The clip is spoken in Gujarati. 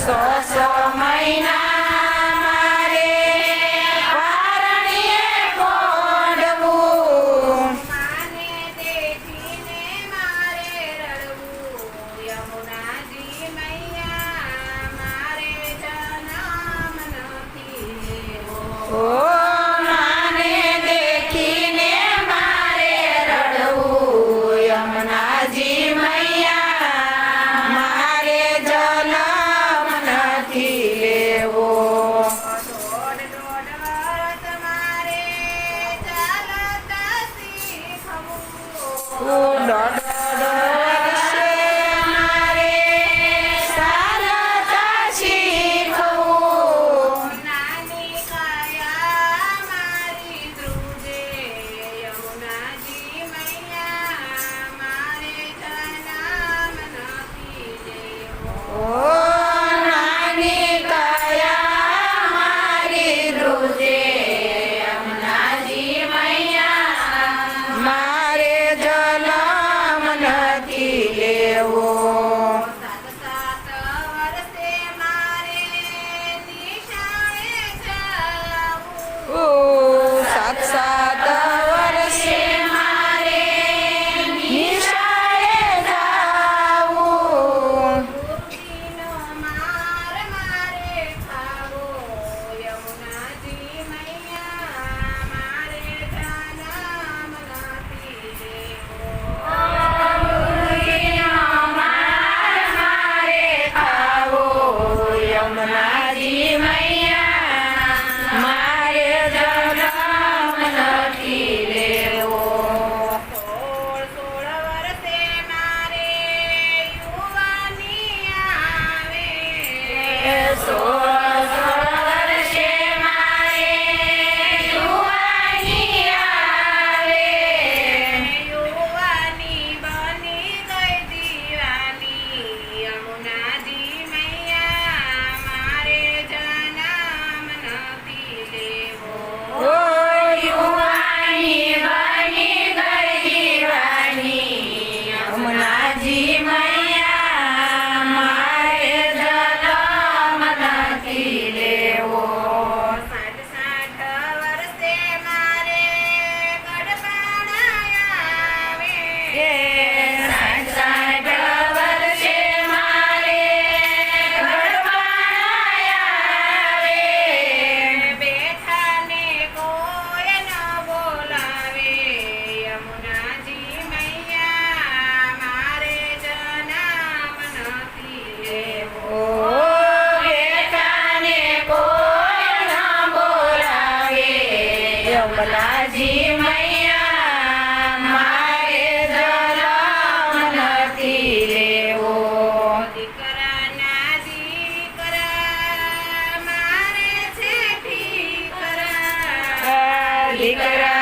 સો સો મહિના મારે વારણીએ કોડવું માને દેખીને મારે રડવું. યમુનાજી મૈયા મારે જન્મ નથી Oh, no. side. બાબલાજી મૈયા મારે જલમ નથી લેવો દીકરાના દીકરા મારે છે દીકરા દીકરા